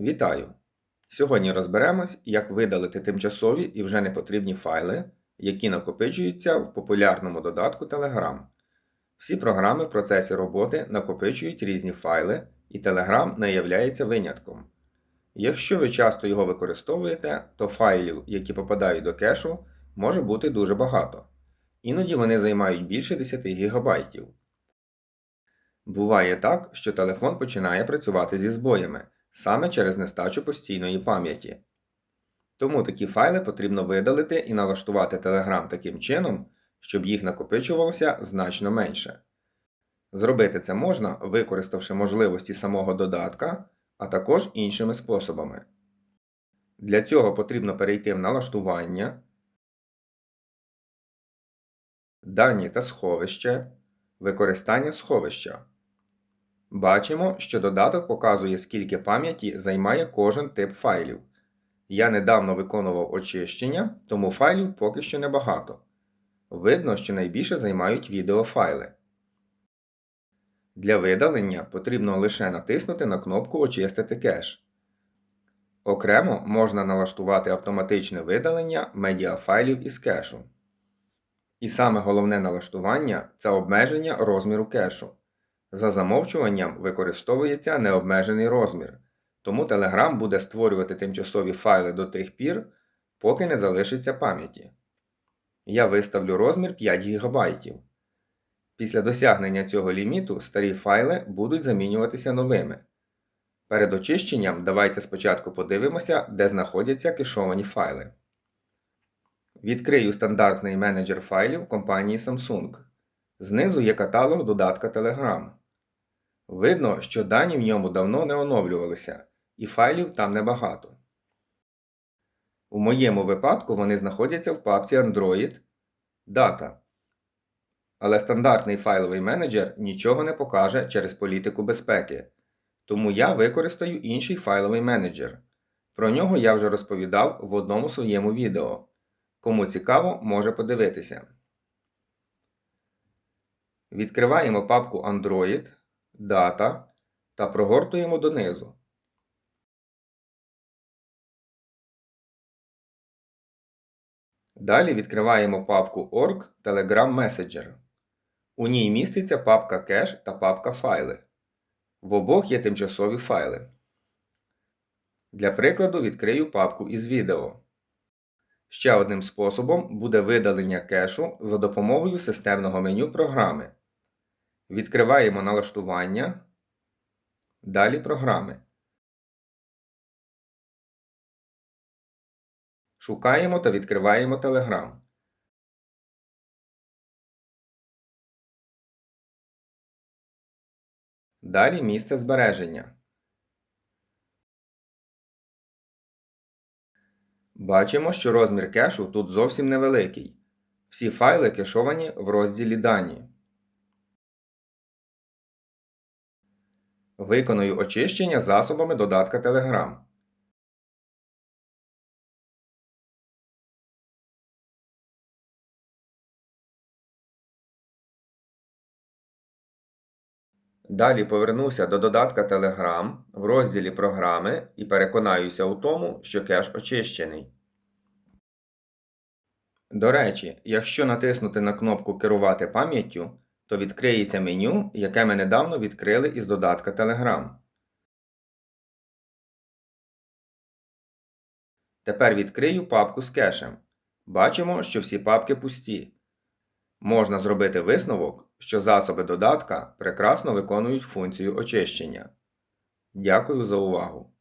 Вітаю! Сьогодні розберемось, як видалити тимчасові і вже непотрібні файли, які накопичуються в популярному додатку Telegram. Всі програми в процесі роботи накопичують різні файли, і Telegram не являється винятком. Якщо ви часто його використовуєте, то файлів, які попадають до кешу, може бути дуже багато. Іноді вони займають більше 10 ГБ. Буває так, що телефон починає працювати зі збоями саме через нестачу постійної пам'яті. Тому такі файли потрібно видалити і налаштувати Telegram таким чином, щоб їх накопичувалося значно менше. Зробити це можна, використавши можливості самого додатка, а також іншими способами. Для цього потрібно перейти в налаштування, дані та сховище, використання сховища. Бачимо, що додаток показує, скільки пам'яті займає кожен тип файлів. Я недавно виконував очищення, тому файлів поки що небагато. Видно, що найбільше займають відеофайли. Для видалення потрібно лише натиснути на кнопку Очистити кеш. Окремо можна налаштувати автоматичне видалення медіафайлів із кешу. І саме головне налаштування це обмеження розміру кешу. За замовчуванням використовується необмежений розмір, тому Telegram буде створювати тимчасові файли до тих пір, поки не залишиться пам'яті. Я виставлю розмір 5 ГБ. Після досягнення цього ліміту старі файли будуть замінюватися новими. Перед очищенням давайте спочатку подивимося, де знаходяться кешовані файли. Відкрию стандартний менеджер файлів компанії Samsung. Знизу є каталог додатка Telegram. Видно, що дані в ньому давно не оновлювалися, і файлів там небагато. У моєму випадку вони знаходяться в папці Android Data. Але стандартний файловий менеджер нічого не покаже через політику безпеки, тому я використаю інший файловий менеджер. Про нього я вже розповідав в одному своєму відео. Кому цікаво, може подивитися. Відкриваємо папку Android, Data та прогортуємо донизу. Далі відкриваємо папку Org Telegram Messenger. У ній міститься папка кеш та папка файли. В обох є тимчасові файли. Для прикладу відкрию папку із відео. Ще одним способом буде видалення кешу за допомогою системного меню програми. Відкриваємо налаштування. Далі програми. Шукаємо та відкриваємо Telegram. Далі місце збереження. Бачимо, що розмір кешу тут зовсім невеликий. Всі файли кешовані в розділі Дані. Виконую очищення засобами додатка Telegram. Далі повернуся до додатка Telegram в розділі Програми і переконаюся у тому, що кеш очищений. До речі, якщо натиснути на кнопку Керувати пам'яттю, то відкриється меню, яке ми недавно відкрили із додатка Telegram. Тепер відкрию папку з кешем. Бачимо, що всі папки пусті. Можна зробити висновок, що засоби додатка прекрасно виконують функцію очищення. Дякую за увагу!